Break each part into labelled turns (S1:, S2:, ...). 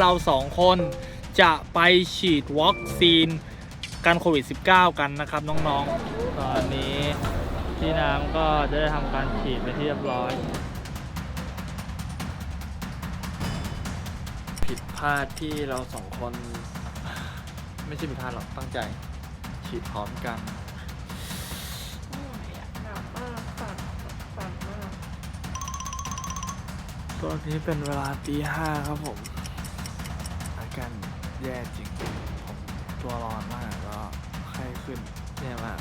S1: เราสองคนจะไปฉีดวัคซีนกันโควิด -19 กันนะครับน้องๆ ตอนนี้พี่น้ำก็จะได้ทำการฉีดไปที่เรียบร้อย ผิดพลาดที่เราสองคน ไม่ใช่ผิดพลาดหรอกตั้งใจ ฉีดพร้อมกัน
S2: หนาวมากสั่นสั่นมาก
S1: ตอนนี้เป็นเวลาตีห้าครับผมอา การแย่จริงผมตัวร้อนมากแล้วไข้ขึ้นแย่มาก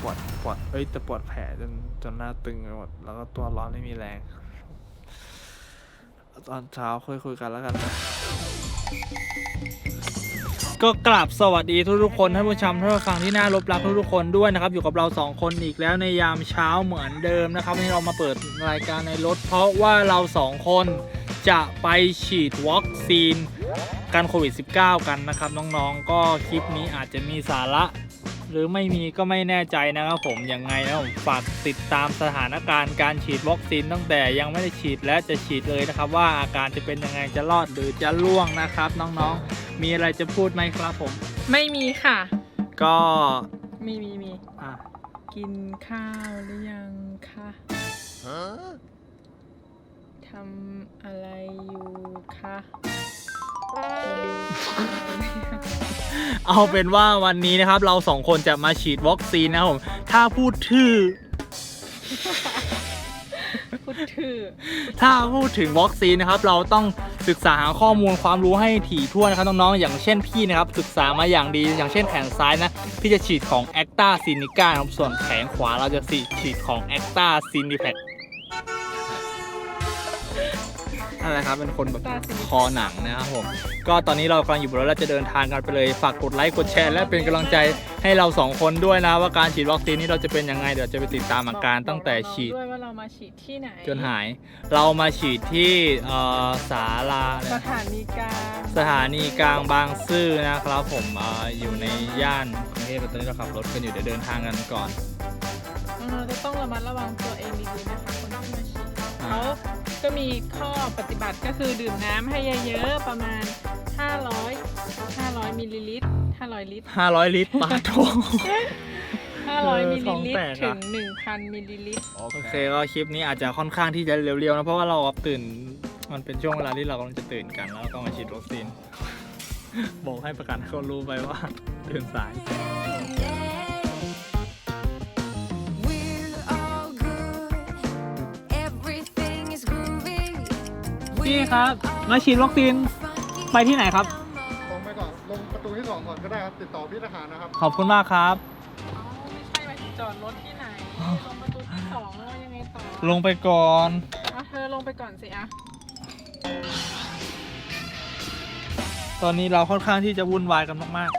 S1: ปวดปวดเอ้ยแต่ปวดแผลจนจนหน้าตึงไปหมดแล้วก็ตัวร้อนไม่มีแรง ตอนเช้าค่อยคุยกันแล้วกันนะก็กราบสวัสดีทุกๆคนท่านผู้ชมท่านผู้ฟังที่น่ารบรักทุกๆคนด้วยนะครับ อยู่กับเราสองคนอีกแล้วในยามเช้าเหมือนเดิมนะครับวันนี้เรามาเปิดรายการในรถ เพราะว่าเราสองคน จะไปฉีดวัคซีนกันโควิด -19 กันนะครับ น้องๆ ก็คลิปนี้อาจจะมีสาระ หรือไม่มีก็ไม่แน่ใจนะครับผมยังไงนะผมฝากติดตามสถานการณ์การฉีดวัคซีนตั้งแต่ยังไม่ได้ฉีดและจะฉีดเลยนะครับ ว่าอาการจะเป็นยังไงจะรอดหรือจะล่วงนะครับ น้องๆ มีอะไรจะพูดไหมครับผม
S2: ไม่มีค่ะ
S1: ก็
S2: มีมีมี
S1: อะ
S2: กินข้าวหรือยังคะ ทำอะไรอยู่คะกินข้าวหรือยัง
S1: เอาเป็นว่าวันนี้นะครับ เราสองคนจะมาฉีดวัคซีนนะครับผม ถ้าพูดชื่อ
S2: พูดถือ
S1: ถ้าพูดถึงวัคซีนนะครับ เราต้องศึกษาหาข้อมูลความรู้ให้ถี่ถ้วนนะครับน้องๆอย่างเช่นพี่นะครับ ศึกษามาอย่างดีอย่างเช่นแขนซ้ายนะพี่จะฉีดของ a c t a s i n i c a นะครับส่วนแขนขวาเราจะฉีดของ a c t a s i n i p a นั่นแหละครับเป็นคนแบบคอหนังนะครับผมก็ตอนนี้เรากำลังอยู่บนรถแล้วจะเดินทางกันไปเลยฝากกดไลค์กดแชร์และเป็นกำลังใจให้เราสองคนด้วยนะ ว่าการฉีดวัคซีนนี้เราจะเป็นยังไงเดี๋ยวจะไปติดตามอาการตั้งแต่ฉีด
S2: บอกด้วยว่าเรามาฉีดที่ไหน
S1: จนหาย เรามาฉีดที่เอ่อศาลา
S2: สถานีกลาง
S1: สถานีกลางบางซื่อนะครับ ผมเอ่ออยู่ในย่านกรุงเทพตอนนี้เราขับรถกันอยู่เดี๋ยวเดินทางกันก่อน
S2: เราจะต้องระมัดระวังตัวเองดีๆนะคะคนที่มาฉีด
S1: อ่า
S2: เขา ก็มีข้อปฏิบัติก็คือดื่มน้ำให้เยอะๆ ประมาณ 500 500มิลลิลิตร500 ลิตร
S1: 500ลิตรปาทง
S2: 500มิลลิลิต
S1: ท้
S2: ร
S1: องแตก
S2: ถึ
S1: อะ
S2: ง1,000มิลลิลิตร
S1: โอเคก็คลิปนี้อาจจะค่อนข้างที่จะเร็วๆนะ เพราะว่าเราตื่น มันเป็นช่วงเวลาที่เรากำลังจะตื่นกันแล้วก็มาฉีดวัคซีน บอกให้ประกันเขารู้ไปว่าตื่นสาย
S3: We're
S1: พี่ครับมาฉีดวัคซีนไปที่ไหนครับ
S4: ลงไปก่อน ลงประตูที่สองก่อนก็ได้ครับ ติดต่อพี่ทหารนะครับ
S1: ขอบคุณมากครับ
S2: อ๋อไม่ใช่ไปจอดรถที่ไหนลงประตูที่สองแล้วยังไงต่อ
S1: ลงไปก่อน
S2: อะเธอลงไปก่อนสิอะ
S1: ตอนนี้เราค่อนข้างที่จะวุ่นวายกันมาก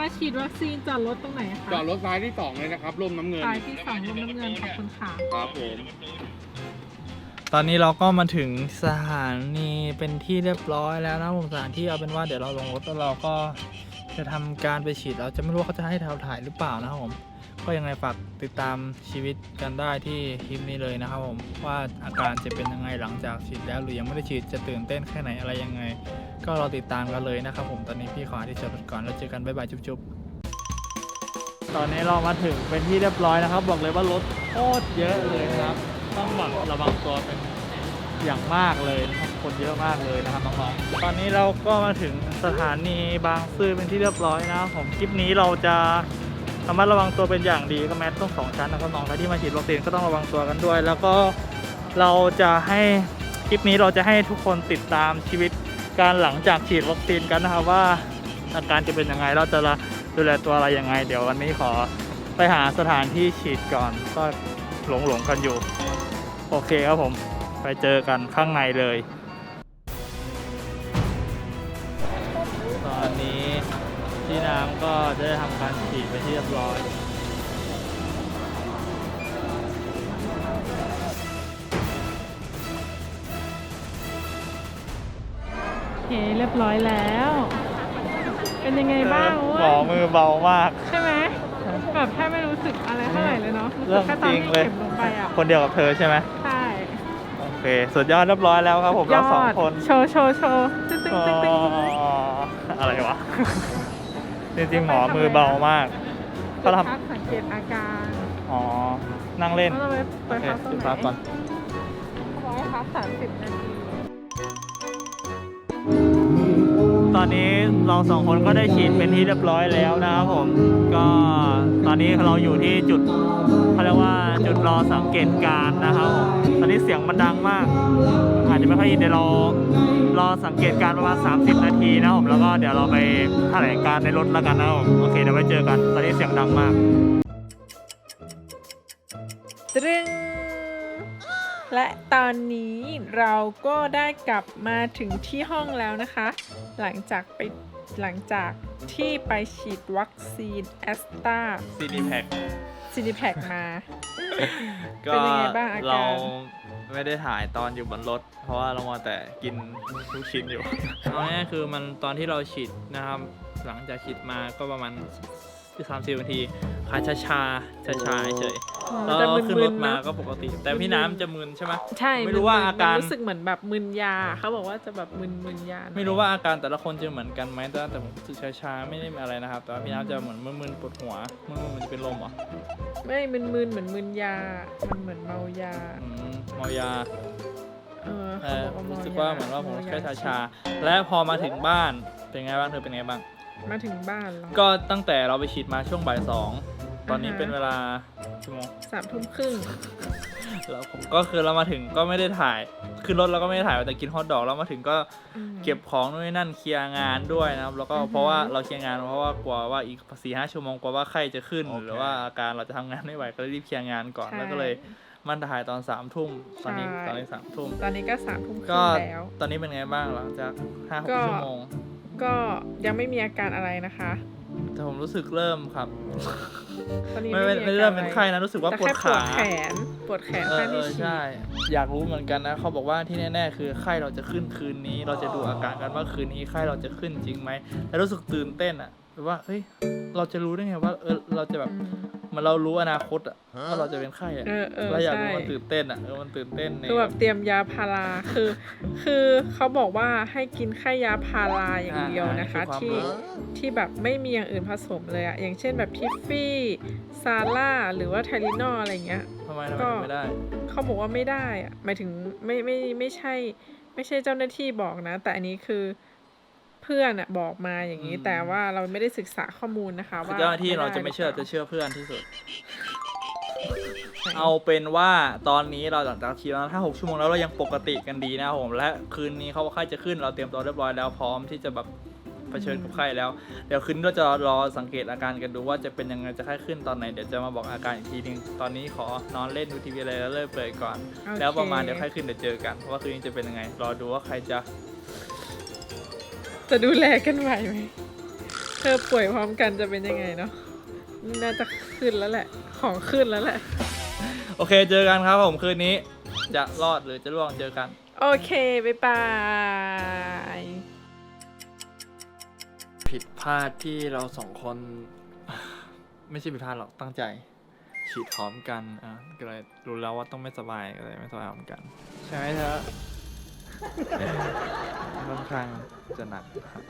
S2: มาฉีดวัคซีนจอดรถตรงไหนคะ
S4: จอดรถซ้ายที่สองเลยนะครับร่มน้ำเงิน
S2: สายที่สองลมน้ำเงินขอบคุณค่ะ
S4: ครับผม
S1: ๆต อนนี้เราก็มาถึงสถานีเป็นที่เรียบร้อยแล้วนะผมสถานที่เอาเป็นว่าเดี๋ยวเราลงรถแล้วเราก็จะทำการไปฉีดเราจะไม่รู้ว่าเขาจะให้เราถ่ายหรือเปล่านะครับผมก็ยังไงฝากติดตามชีวิตกันได้ที่คลิปนี้เลยนะครับผมว่าอาการจะเป็นยังไงหลังจากฉีดแล้ว หรือยังไม่ได้ฉีดจะตื่นเต้นแค่ไหนอะไรยังไง ก็รอติดตามกันเลยนะครับผมตอนนี้พี่ขอที่จอดรถก่อนแล้วเจอกันบ๊ายบายจุ๊บๆตอนนี้เรามาถึงเป็นที่เรียบร้อยนะครับ บอกเลยว่ารถโคตรเยอะเลยนะครับ ระวังตัวเป็นอย่างมากเลยนะครับคนเยอะมากเลยนะครับน้องๆตอนนี้เราก็มาถึงสถานีบางซื่อเป็นที่เรียบร้อยนะครับผมคลิปนี้เราจะระมัดระวังตัวเป็นอย่างดีก็แมสต้องสองชั้นนะครับน้องใครที่มาฉีดวัคซีนก็ต้องระวังตัวกันด้วย แล้วก็เราจะให้คลิปนี้เราจะให้ทุกคนติดตามชีวิตการหลังจากฉีดวัคซีนกันนะครับว่าอาการจะเป็นยังไงเราจะดูแลตัวอะไรยังไง เดี๋ยววันนี้ขอไปหาสถานที่ฉีดก่อนก็หลงหลงๆกันอยู่ โอเคครับผม ไปเจอกันข้างในเลย ตอนนี้พี่น้ำก็จะได้ทำการฉีดไปที่เรียบร้อย
S2: โอเคเรียบร้อยแล้ว เป็นยังไงบ้าง
S1: หมอมือเบามาก
S2: ใช่ไหมแบบแทบไม่รู้สึกอะไรเท่าไหร่เลยเนาะรู้สึกแค่ตอนที่
S1: เรื่องจริงเลย
S2: เข็มลงไปอะ
S1: คนเดียวกับเธอใช่ไหม
S2: ใช่
S1: โอ เคเคสุดยอดเรียบร้อยแล้วครับผม
S2: ย
S1: เรา
S2: อ
S1: สอง
S2: ด
S1: คน
S2: โชว์โชว์โชว์ตึ้งตึ้ง
S1: อ๋อ
S2: ตึ้งตึ้ง
S1: อะไรวะจริงๆหมอมือเบามาก
S2: จุ
S1: เขา
S2: ด
S1: ท
S2: พักสังเกตอาการำ
S1: อ๋อนั่งเล่น
S2: ว่าเราไปไป
S1: โอเค
S2: พักตรง
S1: จุด
S2: ไหน
S1: พักก่อน
S2: ขอให้พักสามสิบนาที
S1: ตอนนี้เราสองคนก็ได้ฉีดเป็นที่เรียบร้อยแล้วนะครับผม ก็ตอนนี้เราอยู่ที่จุดเขาเรียกว่าจุดรอสังเกตการนะครับผมตอนนี้เสียงมันดังมาก อาจจะไม่ค่อยยินเดี๋ยวเรารอสังเกตการประมาณ 30 นาทีนะครับผมแล้วก็เดี๋ยวเราไปแถลงการในรถแล้วกันนะครับผมโอเคเดี๋ยวไว้เจอกัน ตอนนี้เสียงดังมาก
S2: ตรึง และตอนนี้เราก็ได้กลับมาถึงที่ห้องแล้วนะคะ หลังจากไปหลังจากที่ไปฉีดวัคซีนแอสตรา
S1: ซีดีแพค
S2: ซินิแพคมา
S1: ก็
S2: เป็นยังไงบ้างอาการ
S1: เราไม่ได้ถ่ายตอนอยู่บนรถ เพราะว่าเรามาแต่กินลูกชิ้นอยู่ เอาง่ายๆคือมันตอนที่เราฉีดนะครับ หลังจากฉีดมาก็ประมาณสามสิบนาทีขาชาชาชาชาๆเฉย
S2: มัน
S1: เรา
S2: จะมึ
S1: ขึ้นรถ
S2: นๆ
S1: มา
S2: เนอะ
S1: ก็ปกติ แต่พี่น้ำจะมึนใช่ไหม
S2: ใช่
S1: ไม่รู้ว่าอาการ
S2: มันรู้สึกเหมือนแบบมึนยาเขาบอกว่าจะแบบมึนมึนยาหน่อย
S1: ไม่รู้ว่าอาการแต่ละคนจะเหมือนกันไหมแต่แต่ผมรู้สึกชาชาๆไม่ได้มีอะไรนะครับ แต่ว่าพี่น้ำจะเหมือนมึนๆปวดหัวมึนๆมันจะเป็นลมเหรอ
S2: ไม่มึนมึนเหมือนมึนยา มันเหมือนเมายา
S1: อืมเมายา
S2: เออ
S1: เอ
S2: เขา
S1: อ
S2: บอกว่าเมายา
S1: รู้สึกว่าเหมือนว่าผม
S2: เย
S1: แค่ชาชาๆและพอมาถึงบ้านเป็นไงบ้างเธอเป็นไงบ้าง
S2: มาถึงบ้านแล้ว
S1: ก็ตั้งแต่เราไปฉีดมาช่วงบ่ายสอง ตอนนี้
S2: อ่าฮะ
S1: เป็นเวลาชั่วโมง
S2: สามทุ่มครึ่ง
S1: แล้วผมก็คือเรามาถึงก็ไม่ได้ถ่ายขึ้นรถเราก็ไม่ได้ถ่ายแต่กินฮอทดอกเรามาถึงก็
S2: อืม
S1: เก็บของนู่นนนั่นเคลียร์งานด้วยนะครับ แล้วก็
S2: อือฮึ
S1: เพราะว่าเราเคลียร์งานเพราะว่ากลัวว่าอีกสี่ห้าชั่วโมงกลัวว่าไข้จะขึ้น หรือว่าอาการเราจะทำงานไม่ไหวก็เลยรีบเคลียร์งานก่อน
S2: ใช่
S1: แล้วก็เลยมันถ่ายตอนสามทุ่มตอนนี้
S2: ใช่
S1: ตอนนี้สามทุ่ม
S2: ตอนนี้ก็สามทุ่มครึ่
S1: ก็
S2: งแล้ว
S1: ตอนนี้เป็นไงบ้างหลังจากห้าห
S2: ก็
S1: กชั่วโมง
S2: ก็ยังไม่มีอาการอะไรนะคะ
S1: แต่ผมรู้สึกเริ่มครับ
S2: ตอนนี้
S1: ไม่
S2: ไม่
S1: ไม่
S2: มี
S1: ไม่
S2: อาการ
S1: เริ่มเป็น
S2: อะไร
S1: ไข้นะรู้สึกว่า
S2: แต่
S1: ปวด
S2: แค่ปว
S1: ขา
S2: ดแขนปวดแขน
S1: เออ
S2: ข้าง
S1: เอ
S2: ที่
S1: อ
S2: ฉีด
S1: ใช่อยากรู้เหมือนกันนะเขาบอกว่าที่แน่ๆคือไข้เราจะขึ้นคืนนี้ เราจะดูอาการกันว่าคืนนี้ไข้เราจะขึ้นจริงไหมแต่รู้สึกตื่นเต้นอะหรือว่าเฮ้ยเราจะรู้ได้ไงว่าเออเราจะแบบ
S2: อื ม
S1: เหมันเรารู้อนาคตอะว่าเราจะเป็นไข้อะ
S2: เออเออ
S1: เราอยาก
S2: ใช่
S1: รู้มันตื่นเต้นอะเออมันตื่นเต้นใน
S2: คือแบบเตรียมยาพาราคือ คือเขาบอกว่าให้กินแค่ยาพาราอย่างเดียวนะคะที่ที่แบบไม่มีอย่างอื่นผสมเลยอะอย่างเช่นแบบทิฟฟี่ซาร่าหรือว่าไทลินอลอะไรเงี้ย
S1: ทำไมทำไม
S2: ก็
S1: ถึงไม่ได้
S2: เขาบอกว่าไม่ได้อะหมายถึงไม่ไม่ไม่ใช่ ไม่ใช่เจ้าหน้าที่บอกนะ แต่อันนี้คือ เพื่อนอะบอกมาอย่างนี้
S1: อืม
S2: แต่ว่าเราไม่ได้ศึกษาข้อมูลนะคะ
S1: คือ
S2: ว่า
S1: เจ้าหน้าที่เราจะไม่เชื่อ
S2: ด้ห
S1: จะ
S2: ปล่า
S1: เชื่อเพื่อนที่สุด เอาเป็นว่าตอนนี้เราหลังจากฉีดมาถ้า 6 ชั่วโมงแล้วเรายังปกติกันดีนะครับผมและคืนนี้เขาว่าไข้จะขึ้นเราเตรียมตัวเรียบร้อยแล้วพร้อมที่จะแบบเผชิญกับไข้แล้ว เดี๋ยวคืนนี้เราจะรอสังเกตอาการกันดูว่าจะเป็นยังไงจะไข้ขึ้นตอนไหนเดี๋ยวจะมาบอกอาการอีกทีนึงตอนนี้ขอนอนเล่นดูทีวีอะไรแล้วเลิกเปิดก่อน
S2: โอเค
S1: แล้วประมาณเดี๋ยวไข้ขึ้นเดี๋ยวเจอกันว่าคืนนี้จะเป็นยังไงรอดูว่าใครจะ
S2: จะดูแลกันไหวไหม เธอป่วยพร้อมกันจะเป็นยังไงเนาะน่าจะขึ้นแล้วแหละ ของขึ้นแล้วแหละ
S1: โอเค เจอกันครับผมคืนนี้ จะรอดหรือจะร่วงเจอกัน
S2: โอเค บ๊ายบาย
S1: ผิดพลาดที่เราสองคน ไม่ใช่ผิดพลาดหรอกตั้งใจ ฉีดพร้อมกันอะก็เลยรู้แล้วว่าต้องไม่สบายก็เลยไม่สบายพร้อมกัน ใช่ไหมเธอค่อน ข้างจะหนัก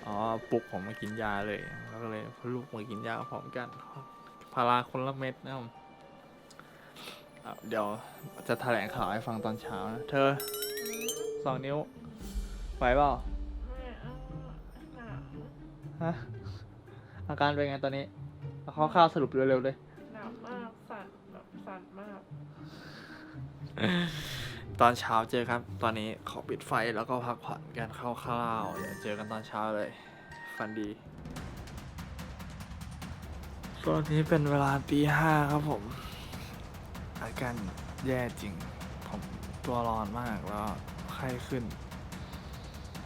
S1: อ๋อปลุกผมมากินยาเลย แล้วก็เลยลูกมากินยาพร้อมกันพาราคนละเม็ดนะครับเดี๋ยวจะแถลงข่าวให้ฟังตอนเช้านะ เธอสองนิ้วไหวเปล่าฮะอาการเป็นไงตอนนี้เอาคร่าวสรุปเร็วๆเลย
S2: หนาวมาก สั่นแบบสั่นมาก
S1: ตอนเช้าเจอครับ ตอนนี้ขอปิดไฟแล้วก็พักผ่อนกันคร่าวๆเดี๋ยวเจอกันตอนเช้าเลยฟันดีตอนนี้เป็นเวลาตีห้าครับผม อาการแย่จริง ผมตัวร้อนมากแล้วไข้ขึ้น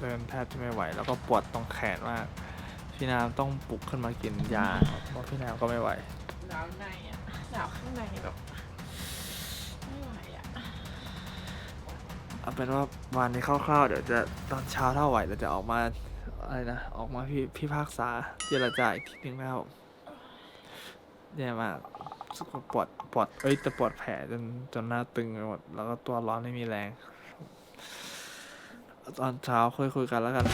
S1: เดินแทบจะไม่ไหว แล้วก็ปวดตรงแขนมาก พี่น้ำต้องปลุกขึ้นมากินยาเพราะพี่น้ำก็ไม่ไหว
S2: หนาวในอะหนาวข้างในแบบ
S1: เอาเป็นว่าวันนี้คร่าวๆเดี๋ยวจะตอนเช้าถ้าไหวเดี๋ยวจะออกมาอะไรนะ ออกมาพี่พี่ภาคษาเจรจาอีกทีนึงนะครับผมแย่มากรู้สึกว่าปวดปวดเอ้ยแต่ปวดแผลจนจนหน้าตึงไปหมดแล้วก็ตัวร้อนไม่มีแรง ตอนเช้าค่อยคุยกันแล้วกัน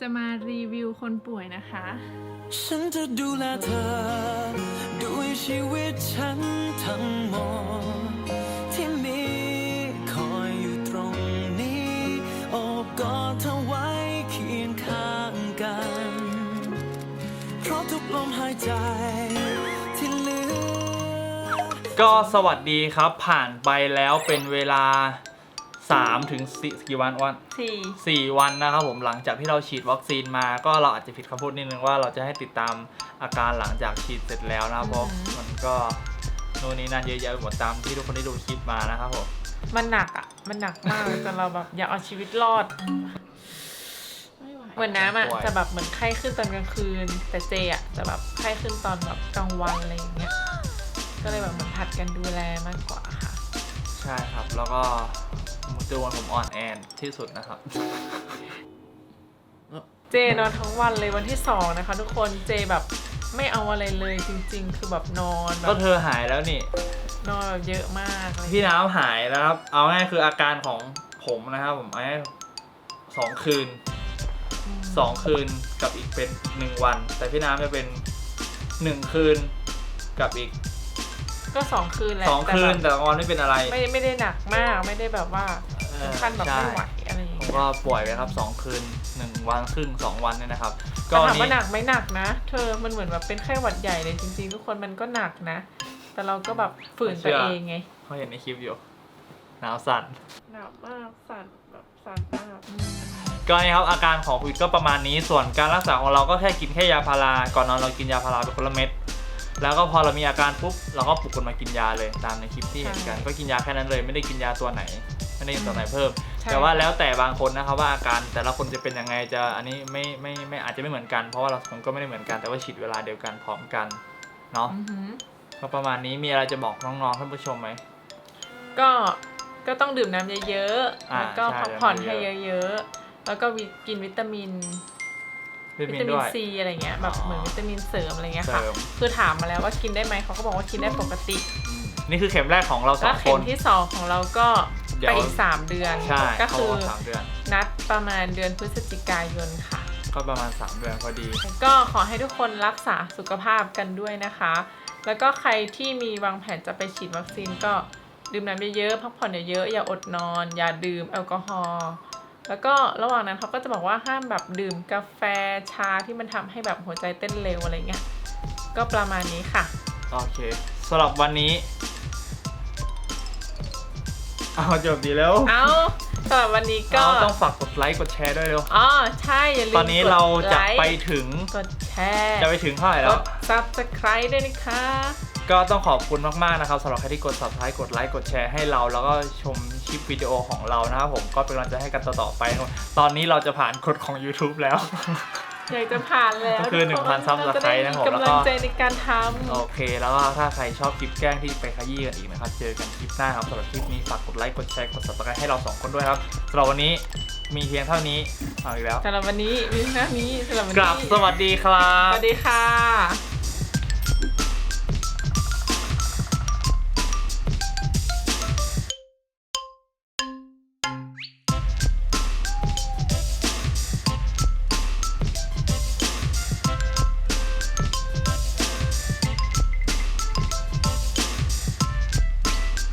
S2: จะมารีวิวคนป่วยนะคะ
S5: ฉันจะดูแลเธอด้วย ชีวิตฉันทั้งหมด ที่มีคอยอยู่ตรงนี้ โอบกอดเธอไว้เคียงข้างกัน เพราะทุกลมหายใจที่เหลือ
S1: ก็สวัสดีครับผ่านไปแล้วเป็นเวลา 3ถึง4กี่วันวัน
S2: สี่
S1: สี่วันนะครับผมหลังจากที่เราฉีดวัคซีนมาก็เราอาจจะผิดคำพูดนิดนึงว่าเราจะให้ติดตามอาการหลังจากฉีดเสร็จแล้วนะครับเพราะมันก็นู่นนี่นั่นเยอะแยะไปหมดตามที่ทุกคนได้ดูคลิปมานะครับผม
S2: มันหนักอะ มันหนักมากจนเราแบบอยากเอาชีวิตรอดเหมือนน้ำอะ
S1: ป่วย
S2: จะแบบเหมือนไข้ขึ้นตอนกลางคืน แต่เจอะจะแบบไข้ขึ้นตอนแบบกลางวันอะไรอย่างเงี้ยก็เลยแบบเหมือนผัดกันดูแลมากกว่าค่ะ
S1: ใช่ครับแล้วก็ ตัววันผมอ่อนแอที่สุดนะครับ
S2: เจนอนทั้งวันเลยวันที่สองนะคะ ทุกคนเจแบบไม่เอาอะไรเลยจริง ๆ คือแบบนอนแบ
S1: ก็
S2: บ
S1: เธอหายแล้วนี่
S2: นอนแบบเยอะมากอะไร
S1: พี่น้ำหายแล้วครับ เอาง่ายคืออาการของผมนะครับ ผมเอาง่ายสองคืน
S2: ม
S1: สองคืนกับอีกเป็นอีกหนึ่งวัน แต่พี่น้ำจะเป็นหนึ่งคืนกับอีก
S2: ก็สองคืนแหละ
S1: สองคืน
S2: แต่
S1: แต่ละวันไม่เป็นอะไร
S2: แบบไม่ไม่ได้หนักมากไม่ได้แบบว่า
S1: เอ
S2: ถึ
S1: อง
S2: ขั้นแบบ
S1: ใช่
S2: ไม่ไหวอะไรอย่าง
S1: ผม
S2: เงี้ย
S1: ก็ป่วยไปครับสองคืนหนึ่งวันครึ่งสองวันเนี่ยนะครับ ก็
S2: แต่ถาม
S1: นี้
S2: ว่าหนักไหมหนักนะ เธอมันเหมือนแบบเป็นไข้หวัดใหญ่เลยจริงๆ ทุกคนมันก็หนักนะ แต่เราก็แบบฝืนตัวเองไง
S1: เขาเห็นในคลิปอยู่หนาวสั่น
S2: หนาวมากสั่นแบบสั่นมาก
S1: ก็นี่ครับอาการของโควิดก็ประมาณนี้ส่วนการรักษาของเราก็แค่กินแค่ยาพาราก่อนนอนเรากินยาพาราไปคนละเม็ด แล้วก็พอเรามีอาการปุ๊บเราก็ปลุกคนมากินยาเลยตามในคลิปที่เห็นกัน ก็กินยาแค่นั้นเลยไม่ได้กินยาตัวไหน ไม่ได้กินตัวไหนเพิ่ม
S2: ใช่
S1: แต่ว่าแล้วแต่บางคนนะครับว่าอาการแต่ละคนจะเป็นยังไงจะอันนี้ไม่ไม่ไม่อาจจะไม่เหมือนกัน เพราะว่าเราผมก็ไม่ได้เหมือนกันแต่ว่าฉีดเวลาเดียวกันพร้อมกันเนาะ
S2: อือหือ
S1: ก็ประมาณนี้มีอะไรจะบอกน้องๆท่านผู้ชมไหม
S2: ก็ก็ต้องดื่มน้ำเยอะๆ
S1: อ่า
S2: แล้วก็
S1: ใช่
S2: พักผ่อน
S1: น้ำเย
S2: ให้
S1: อะ
S2: เยอะๆแล้วก็วิกินวิตามิน
S1: วิตามิ
S2: วิ
S1: น
S2: ตามิ
S1: ด้
S2: น
S1: วย
S2: ซีอะไรเงี้ยแบบ
S1: อ๋อ
S2: เหมือนวิตามินเสริมอะไรเงี้ยค่ะ
S1: เสริม
S2: คือถามมาแล้วว่ากินได้ไหมเขาก็บอกว่ากินได้ปกติ
S1: อืมนี่คือเข็มแรกของเราส
S2: แล้
S1: อ
S2: ว
S1: งค
S2: เข็ม
S1: น
S2: ที่สองของเราก็
S1: เดี๋ยว
S2: ไปอีกสามเดือน
S1: ใช่
S2: ก็
S1: เขา
S2: คื
S1: บ
S2: อ
S1: อกว่าสามเดือน
S2: นัดประมาณเดือนพฤศจิกายนค่ะ
S1: ก็ประมาณ 3 เดือนพอดี
S2: ก็ขอให้ทุกคนรักษาสุขภาพกันด้วยนะคะ แล้วก็ใครที่มีวางแผนจะไปฉีดวัคซีนก็ดื่มน้ำเยอะๆพักผ่อนเยอะๆอย่าอดนอน อย่าดื่มแอลกอฮอล์ แล้วก็ระหว่างนั้นเขาก็จะบอกว่าห้ามแบบดื่มกาแฟชาที่มันทำให้แบบหัวใจเต้นเร็วอะไรเงี้ย ก็ประมาณนี้ค่ะ
S1: โอเคสำหรับวันนี้ เอาจบดีแล้ว
S2: เอาสำหรับวันนี้ก็
S1: เอาต้องฝากกดไลค์กดแชร์ด้วยเร็ว
S2: อ๋อ ใช่อย่าลืม
S1: ตอนนี้เราจะ
S2: กดลค์
S1: ไปถึง
S2: กดแชร์
S1: จะไปถึงเท่าไหร่
S2: ก
S1: แล้ว
S2: ด subscribe ด้วยนะคะ
S1: ก็ต้องขอบคุณมาก ๆ นะครับสำหรับใครที่กด subscribe กดไลค์กดแชร์ให้เรา แล้วก็ชมคลิปวิดีโอของเรานะครับผมก็เป็นกำลังใจให้กันต่อๆไปนะครับตอนนี้เราจะผ่านกฎของ YouTube แล้ว
S2: อยากจะผ่านแล้ว
S1: ก็คือ
S2: ทุ
S1: 1,000 Subscribe
S2: เราจได้
S1: นะครับผม
S2: กำ
S1: แล้ว
S2: ลั
S1: ก็
S2: งใจในการท
S1: โอเค แล้วก็ถ้าใครชอบคลิปแกล้งที่ไปขยี้กันอีกนะครับ เจอกันคลิปหน้าครับสำหรับคลิปนี้ฝากกดไลค์กดแชร์กด subscribe ให้เราสองคนด้วยครับสำหรับวันนี้มีเพียงเท่านี้เอาอีกแล้วำ
S2: สำหรับวันนี้มีหน้านี้สำหรับวัน
S1: กลั
S2: นี้
S1: บสวัสดีครั
S2: ส
S1: บ
S2: วัสดีค่ะ